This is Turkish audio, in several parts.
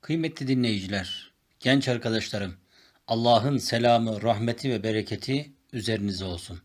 Kıymetli dinleyiciler, genç arkadaşlarım, Allah'ın selamı, rahmeti ve bereketi üzerinize olsun.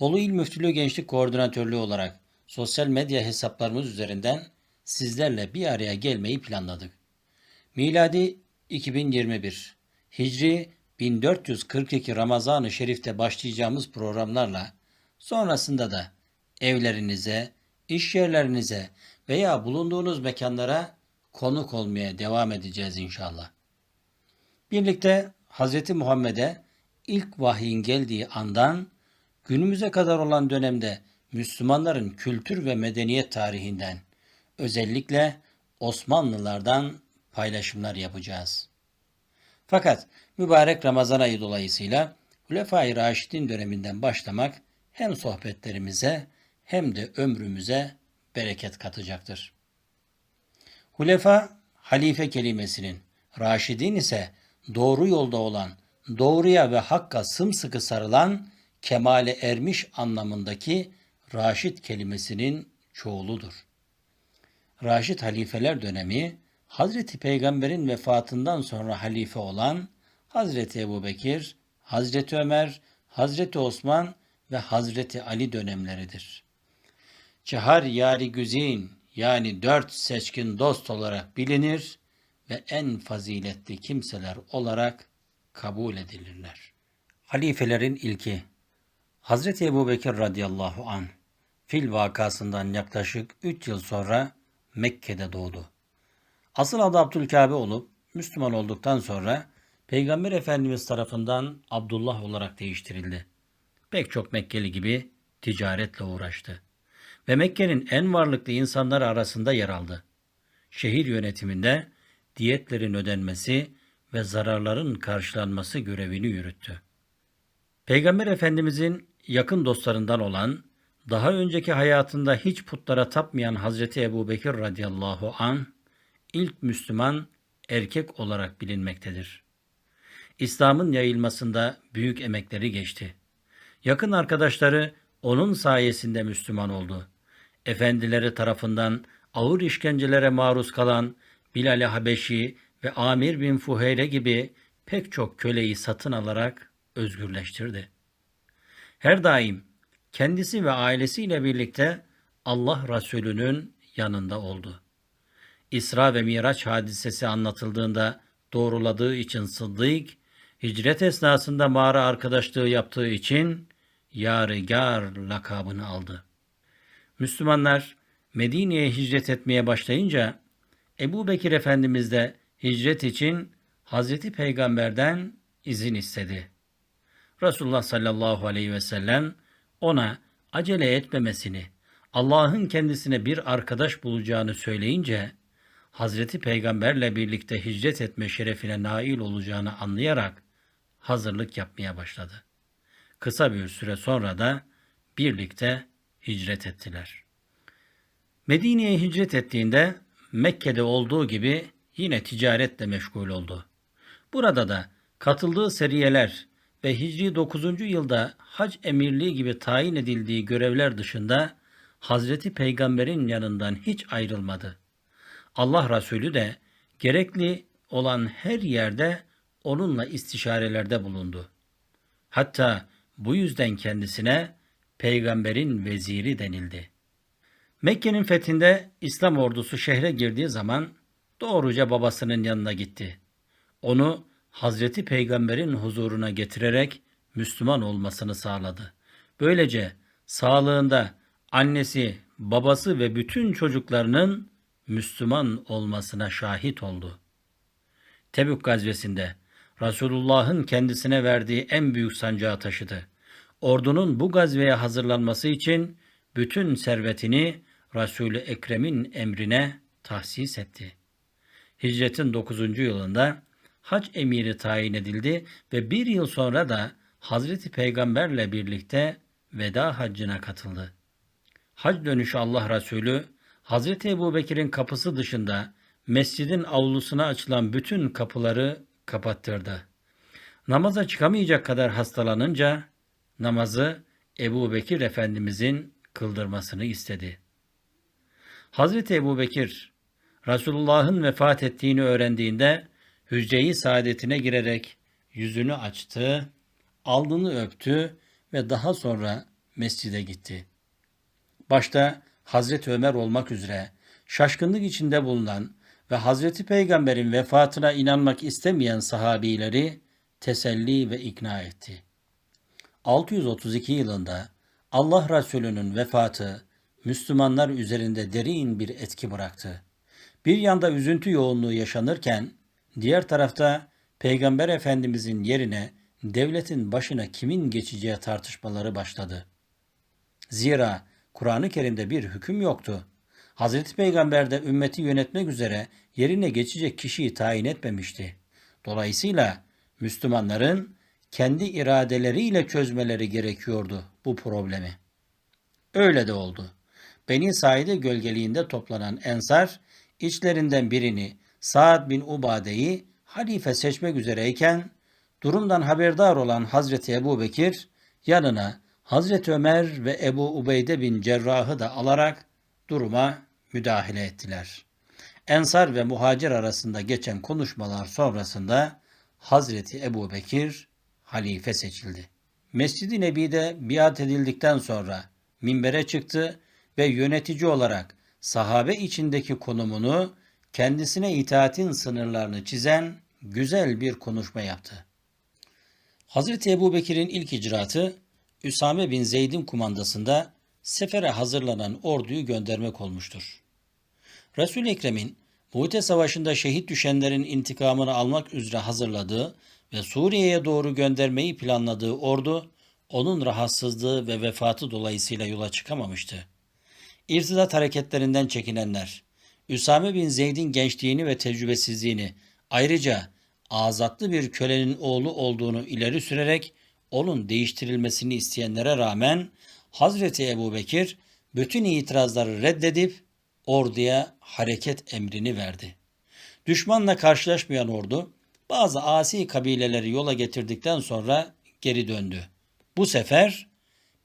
Bolu İl Müftülüğü Gençlik Koordinatörlüğü olarak sosyal medya hesaplarımız üzerinden sizlerle bir araya gelmeyi planladık. Miladi 2021, Hicri 1442 Ramazan-ı Şerif'te başlayacağımız programlarla sonrasında da evlerinize, iş yerlerinize veya bulunduğunuz mekanlara konuk olmaya devam edeceğiz inşallah. Birlikte Hz. Muhammed'e ilk vahyin geldiği andan günümüze kadar olan dönemde Müslümanların kültür ve medeniyet tarihinden özellikle Osmanlılardan paylaşımlar yapacağız. Fakat mübarek Ramazan ayı dolayısıyla Hulefai Raşidin döneminden başlamak hem sohbetlerimize hem de ömrümüze bereket katacaktır. Hulefa, halife kelimesinin, Raşidin ise doğru yolda olan, doğruya ve hakka sımsıkı sarılan, kemale ermiş anlamındaki Raşid kelimesinin çoğuludur. Raşid halifeler dönemi, Hazreti Peygamber'in vefatından sonra halife olan Hazreti Ebubekir, Hazreti Ömer, Hazreti Osman ve Hazreti Ali dönemleridir. Cehar yari güzin yani dört seçkin dost olarak bilinir ve en faziletli kimseler olarak kabul edilirler. Halifelerin ilki Hazreti Ebubekir radıyallahu an fil vakasından yaklaşık 3 yıl sonra Mekke'de doğdu. Asıl adı Abdülkabe olup Müslüman olduktan sonra Peygamber Efendimiz tarafından Abdullah olarak değiştirildi. Pek çok Mekkeli gibi ticaretle uğraştı ve Mekke'nin en varlıklı insanları arasında yer aldı. Şehir yönetiminde diyetlerin ödenmesi ve zararların karşılanması görevini yürüttü. Peygamber Efendimizin yakın dostlarından olan, daha önceki hayatında hiç putlara tapmayan Hazreti Ebubekir radıyallahu an ilk Müslüman erkek olarak bilinmektedir. İslam'ın yayılmasında büyük emekleri geçti. Yakın arkadaşları onun sayesinde Müslüman oldu. Efendileri tarafından ağır işkencelere maruz kalan Bilal-i Habeşi ve Amir bin Fuheyre gibi pek çok köleyi satın alarak özgürleştirdi. Her daim kendisi ve ailesiyle birlikte Allah Resulü'nün yanında oldu. İsra ve Miraç hadisesi anlatıldığında doğruladığı için Sıddık, hicret esnasında mağara arkadaşlığı yaptığı için Yarigar lakabını aldı. Müslümanlar Medine'ye hicret etmeye başlayınca Ebu Bekir Efendimiz de hicret için Hazreti Peygamber'den izin istedi. Resulullah sallallahu aleyhi ve sellem ona acele etmemesini, Allah'ın kendisine bir arkadaş bulacağını söyleyince Hazreti Peygamberle birlikte hicret etme şerefine nail olacağını anlayarak hazırlık yapmaya başladı. Kısa bir süre sonra da birlikte hicret ettiler. Medine'ye hicret ettiğinde Mekke'de olduğu gibi yine ticaretle meşgul oldu. Burada da katıldığı seriyeler ve Hicri 9. yılda hac emirliği gibi tayin edildiği görevler dışında Hazreti Peygamber'in yanından hiç ayrılmadı. Allah Resulü de gerekli olan her yerde onunla istişarelerde bulundu. Hatta bu yüzden kendisine peygamberin veziri denildi. Mekke'nin fethinde İslam ordusu şehre girdiği zaman doğruca babasının yanına gitti. Onu Hazreti Peygamber'in huzuruna getirerek Müslüman olmasını sağladı. Böylece sağlığında annesi, babası ve bütün çocuklarının Müslüman olmasına şahit oldu. Tebük gazvesinde Resulullah'ın kendisine verdiği en büyük sancağı taşıdı. Ordunun bu gazveye hazırlanması için bütün servetini Resul-i Ekrem'in emrine tahsis etti. Hicretin 9. yılında hac emiri tayin edildi ve bir yıl sonra da Hazreti Peygamberle birlikte veda haccına katıldı. Hac dönüşü Allah Resulü Hazreti Ebu Bekir'in kapısı dışında mescidin avlusuna açılan bütün kapıları kapattırdı. Namaza çıkamayacak kadar hastalanınca namazı Ebu Bekir Efendimizin kıldırmasını istedi. Hazreti Ebu Bekir Resulullah'ın vefat ettiğini öğrendiğinde hücre-i saadetine girerek yüzünü açtı, alnını öptü ve daha sonra mescide gitti. Başta Hazreti Ömer olmak üzere şaşkınlık içinde bulunan ve Hazreti Peygamber'in vefatına inanmak istemeyen sahabileri teselli ve ikna etti. 632 yılında Allah Resulü'nün vefatı Müslümanlar üzerinde derin bir etki bıraktı. Bir yanda üzüntü yoğunluğu yaşanırken diğer tarafta Peygamber Efendimizin yerine devletin başına kimin geçeceği tartışmaları başladı. Zira Kur'an-ı Kerim'de bir hüküm yoktu. Hazreti Peygamber de ümmeti yönetmek üzere yerine geçecek kişiyi tayin etmemişti. Dolayısıyla Müslümanların kendi iradeleriyle çözmeleri gerekiyordu bu problemi. Öyle de oldu. Beni Said'e gölgeliğinde toplanan Ensar, içlerinden birini Sa'd bin Ubade'yi halife seçmek üzereyken, durumdan haberdar olan Hazreti Ebu Bekir, yanına Hazreti Ömer ve Ebu Ubeyde bin Cerrah'ı da alarak duruma müdahale ettiler. Ensar ve muhacir arasında geçen konuşmalar sonrasında Hazreti Ebu Bekir halife seçildi. Mescid-i Nebi'de biat edildikten sonra minbere çıktı ve yönetici olarak sahabe içindeki konumunu kendisine itaatin sınırlarını çizen güzel bir konuşma yaptı. Hazreti Ebu Bekir'in ilk icraatı Üsame bin Zeyd'in kumandasında sefere hazırlanan orduyu göndermek olmuştur. Resul-i Ekrem'in Muhte Savaşı'nda şehit düşenlerin intikamını almak üzere hazırladığı ve Suriye'ye doğru göndermeyi planladığı ordu, onun rahatsızlığı ve vefatı dolayısıyla yola çıkamamıştı. İrtidat hareketlerinden çekinenler, Üsame bin Zeyd'in gençliğini ve tecrübesizliğini, ayrıca azatlı bir kölenin oğlu olduğunu ileri sürerek onun değiştirilmesini isteyenlere rağmen Hazreti Ebu Bekir bütün itirazları reddedip orduya hareket emrini verdi. Düşmanla karşılaşmayan ordu bazı asi kabileleri yola getirdikten sonra geri döndü. Bu sefer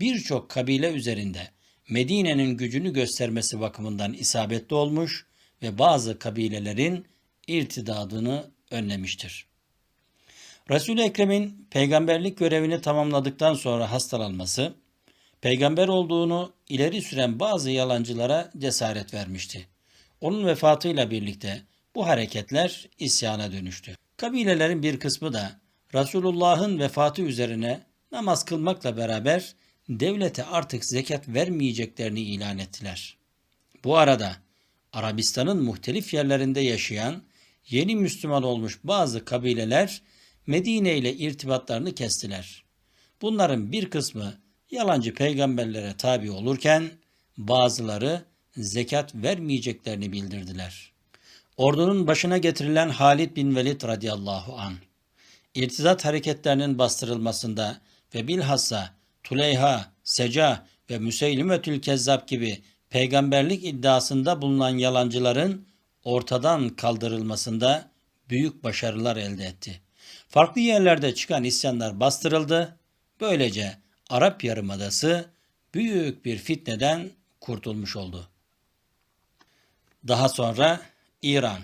birçok kabile üzerinde Medine'nin gücünü göstermesi bakımından isabetli olmuş ve bazı kabilelerin irtidadını önlemiştir. Resul-i Ekrem'in peygamberlik görevini tamamladıktan sonra hastalanması, peygamber olduğunu ileri süren bazı yalancılara cesaret vermişti. Onun vefatıyla birlikte bu hareketler isyana dönüştü. Kabilelerin bir kısmı da Resulullah'ın vefatı üzerine namaz kılmakla beraber devlete artık zekat vermeyeceklerini ilan ettiler. Bu arada Arabistan'ın muhtelif yerlerinde yaşayan yeni Müslüman olmuş bazı kabileler Medine ile irtibatlarını kestiler. Bunların bir kısmı yalancı peygamberlere tabi olurken bazıları zekat vermeyeceklerini bildirdiler. Ordunun başına getirilen Halid bin Velid radıyallahu an irtizat hareketlerinin bastırılmasında ve bilhassa Tuleyha, Seca ve Müseylimetül Kezzab gibi peygamberlik iddiasında bulunan yalancıların ortadan kaldırılmasında büyük başarılar elde etti. Farklı yerlerde çıkan isyanlar bastırıldı. Böylece Arap Yarımadası büyük bir fitneden kurtulmuş oldu. Daha sonra İran,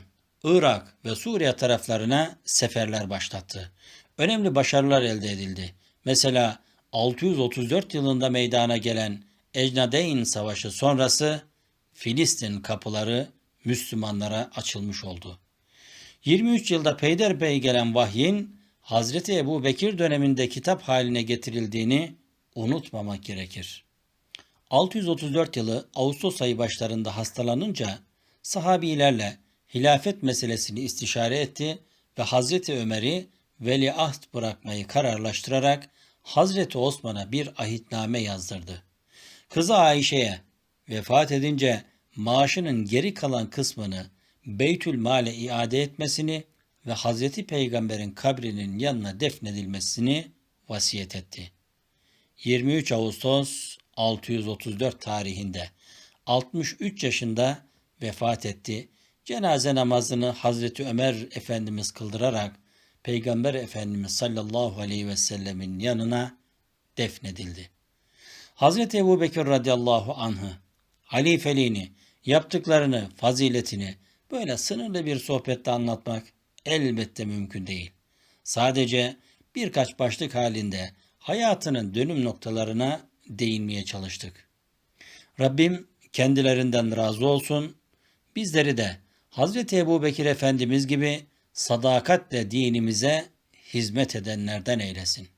Irak ve Suriye taraflarına seferler başlattı. Önemli başarılar elde edildi. Mesela 634 yılında meydana gelen Ecnadeyn Savaşı sonrası Filistin kapıları Müslümanlara açılmış oldu. 23 yılda peyderpey gelen vahyin Hazreti Ebu Bekir döneminde kitap haline getirildiğini unutmamak gerekir. 634 yılı Ağustos ayı başlarında hastalanınca sahabilerle hilafet meselesini istişare etti ve Hazreti Ömer'i veliaht bırakmayı kararlaştırarak Hazreti Osman'a bir ahitname yazdırdı. Kızı Ayşe'ye vefat edince maaşının geri kalan kısmını Beytül Mal'e iade etmesini ve Hazreti Peygamber'in kabrinin yanına defnedilmesini vasiyet etti. 23 Ağustos 634 tarihinde 63 yaşında vefat etti cenaze namazını Hazreti Ömer Efendimiz kıldırarak Peygamber Efendimiz sallallahu aleyhi ve sellemin yanına defnedildi. Hazreti Ebu Bekir radıyallahu anh'ı, Ali Feli'ni, yaptıklarını, faziletini böyle sınırlı bir sohbette anlatmak elbette mümkün değil. Sadece birkaç başlık halinde hayatının dönüm noktalarına değinmeye çalıştık. Rabbim kendilerinden razı olsun, bizleri de Hazreti Ebu Bekir Efendimiz gibi sadakatle dinimize hizmet edenlerden eylesin.